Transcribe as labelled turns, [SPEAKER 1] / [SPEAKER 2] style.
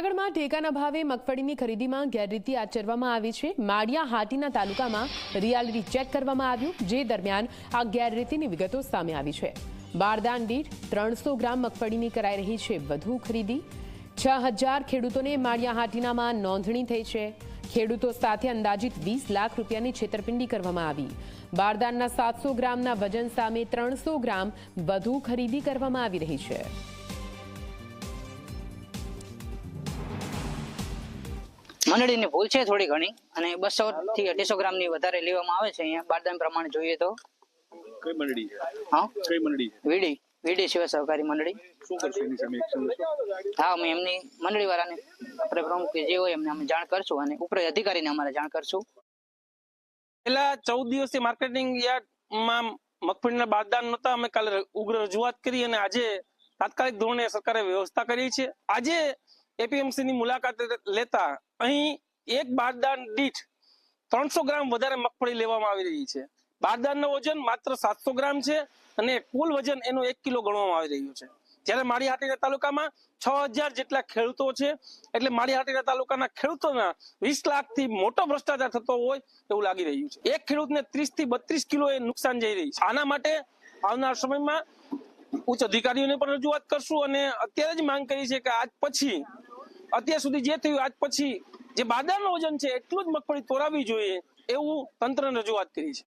[SPEAKER 1] જૂનાગઢમાં ટેકાના ભાવે મગફળીની ખરીદીમાં ગેરરીતિ આચરવામાં આવી છે. માળિયા હાટીના તાલુકામાં રિયાલિટી ચેક કરવામાં આવ્યું, જે દરમિયાન આ ગેરરીતિની વિગતો સામે આવી છે. બારદાન દીઠ ત્રણસો ગ્રામ મગફળીની કરાઈ રહી છે વધુ ખરીદી. છ હજાર ખેડૂતોને માળિયા હાટીનામાં નોંધણી થઈ છે. ખેડૂતો સાથે અંદાજિત વીસ લાખ રૂપિયાની છેતરપિંડી કરવામાં આવી. બારદાનના સાતસો ગ્રામના વજન સામે ત્રણસો ગ્રામ વધુ ખરીદી કરવામાં આવી રહી છે.
[SPEAKER 2] મંડળીની ભૂલ છે થોડી ઘણી અને બસો થી અઢીસો ગ્રામની વધારે લેવામાં આવે છે અહીંયા બારદાન પ્રમાણે જોઈએ તો.
[SPEAKER 3] કઈ મંડળી
[SPEAKER 2] હા?
[SPEAKER 3] કઈ મંડળી
[SPEAKER 2] વીડી વીડી શિવ સહકારી મંડળી.
[SPEAKER 3] શું કરશો એની સામે એક્શન
[SPEAKER 2] હા અમે એમની મંડળી વાળાને આપણે પ્રમુખ જે હોય એમને અમે જાણ કરશું અને ઉપર અધિકારીને અમારે જાણ કરશું.
[SPEAKER 4] પેલા ચૌદ દિવસથી માર્કેટિંગ યાર્ડમાં મગફળીના બારદાન નહોતા. અમે કાલે ઉગ્ર રજૂઆત કરી અને આજે તાત્કાલિક ધોરણે સરકારે વ્યવસ્થા કરી છે. આજે એપીએમસી ની મુલાકાત લેતા અહીં એક બારદાન દીઠ ત્રણસો ગ્રામ વધારે મગફળી લેવામાં આવી રહી છે. બારદાનનો વજન માત્ર સાતસો ગ્રામ છે અને કુલ વજન એનું એક કિલો ગણવામાં આવી રહ્યું છે. જ્યારે માળીહાટીના તાલુકામાં છ હજાર જેટલા ખેડૂતો છે, એટલે માળીહાટીના તાલુકાના ખેડૂતોના વીસ લાખથી મોટો ભ્રષ્ટાચાર થતો હોય એવું લાગી રહ્યું છે. એક ખેડૂતને ત્રીસથી બત્રીસ કિલો એ નુકસાન જઈ રહી છે. આના માટે આવનાર સમયમાં ઉચ્ચ અધિકારીઓને પણ રજૂઆત કરશું અને અત્યારે જ માંગ કરી છે કે આજ પછી અત્યાર સુધી જે થયું, આજ પછી જે બાદાનું વજન છે, એટલું જ મગફળી તોરાવી જોઈએ એવું તંત્રને રજૂઆત કરી છે.